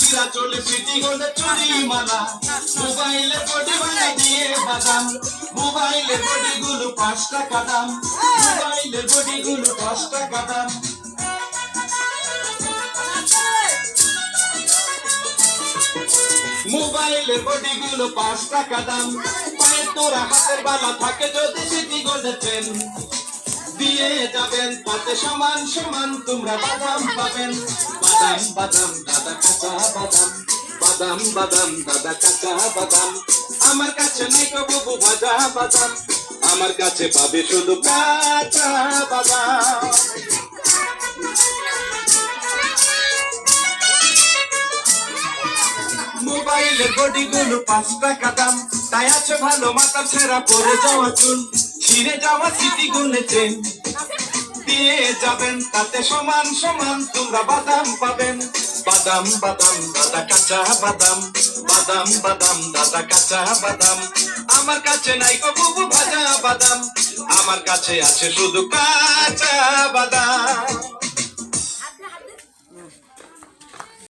পিরা চলে সিটি গোল্ডে চুরি মালা। মোবাইলে বডি বানাই দিয়ে বাদাম মোবাইলের বডি গুলো পাঁচ টাকা দাম মোবাইলের বডি গুলো পাঁচ টাকা দাম তোরা হাতের বালা থাকে যদি সিটি গোল্ডের চেন দিয়ে যাবেন তাতে সমান সমান, তোমরা বাদাম পাবেন। বাদাম বাদাম, দাদা কাঁচা বাদাম। বাদাম বাদাম, দাদা কাঁচা বাদাম। আমার কাছে নেই বাবু ভাজা বাদাম। আমার কাছে পাবে শুধু কাঁচা বাদাম। মোবাইলের বডি গুলো পাঁচ টাকা দাম। তাই আছে ভালো মাথা ছেঁড়া পরে যাওয়া চুল ছিঁড়ে যাওয়া স্মৃতি গুনে চেন। দিয়ে যাবেন তাতে সমান সমান তোমরা বাদাম পাবেন। বাদাম বাদাম, দাদা কাঁচা বাদাম। বাদাম বাদাম, দাদা কাঁচা বাদাম। আমার কাছে নাই বুবু ভাজা বাদাম। আমার কাছে আছে শুধু কাঁচা বাদাম।